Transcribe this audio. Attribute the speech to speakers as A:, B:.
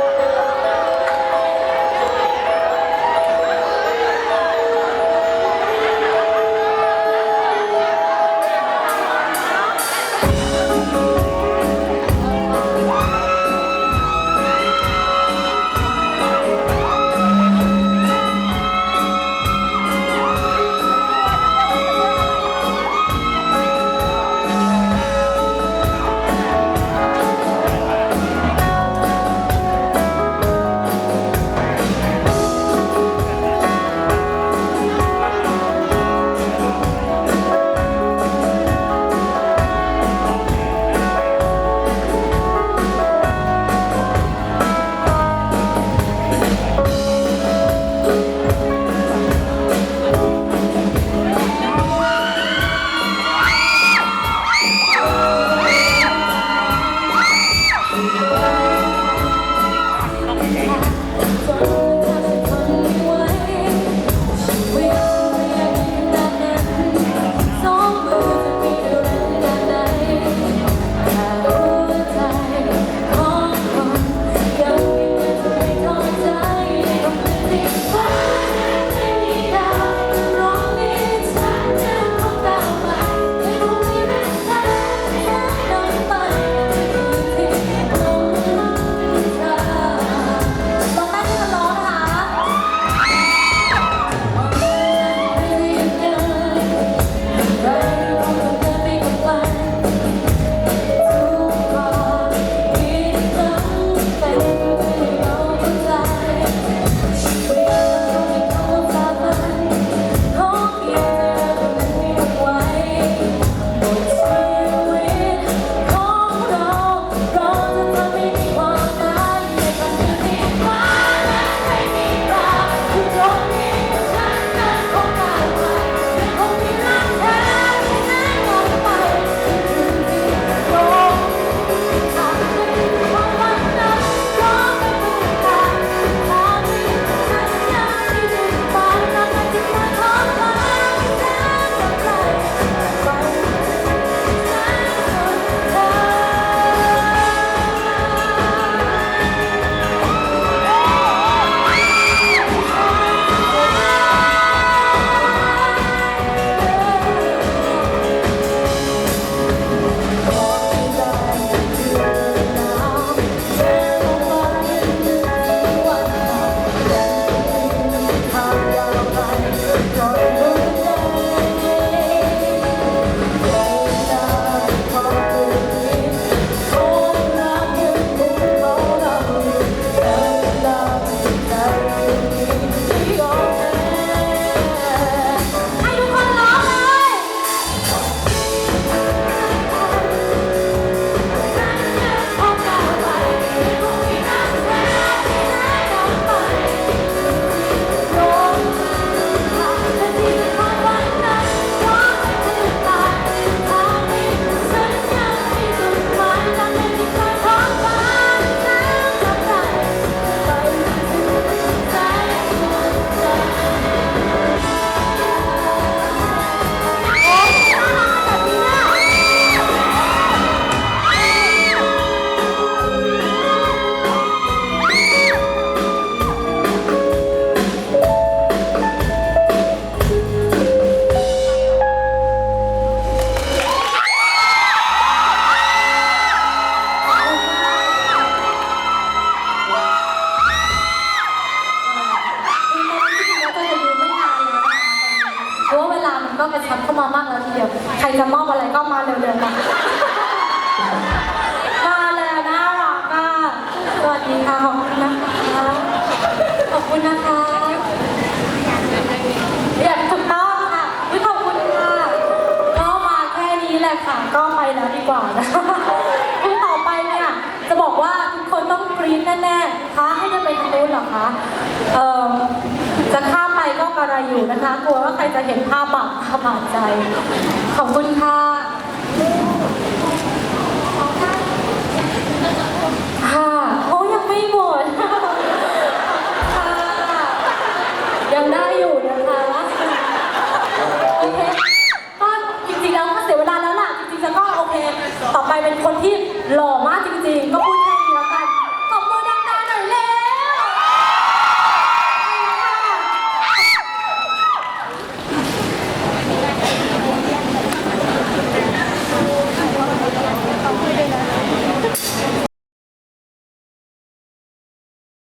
A: ใก็กระชับเข้ามามากแล้วทีเดียว ใครจะมอบอะไรก็มาเร็วๆมามาแล้วน่ารักอะสวัสดีค่ะขอบคุณนะคะขอบคุณนะคะอยากถูกต้องค่ะขอบคุณค่ะก็มาแค่นี้แหละค่ะ ก็ไปแล้วดีกว่านะคือต่อไปเนี่ยจะบอกว่าทุกคนต้องกรี๊ดแน่ๆคะให้เดินไปทางนู้นเหรอคะเอ่อจะข้าม อะไรอยู่นะคะ กลัวว่าใครจะเห็นภาพบาดตาบาดใจ ขอบคุณค่ะค่ะเขายังไม่หมดค่ะยังได้อยู่นะคะโอเคก็จริงๆแล้วก็เสียเวลาแล้วล่ะจริงๆแล้วก็โอเค ต่อไปเป็นคนที่หล่อ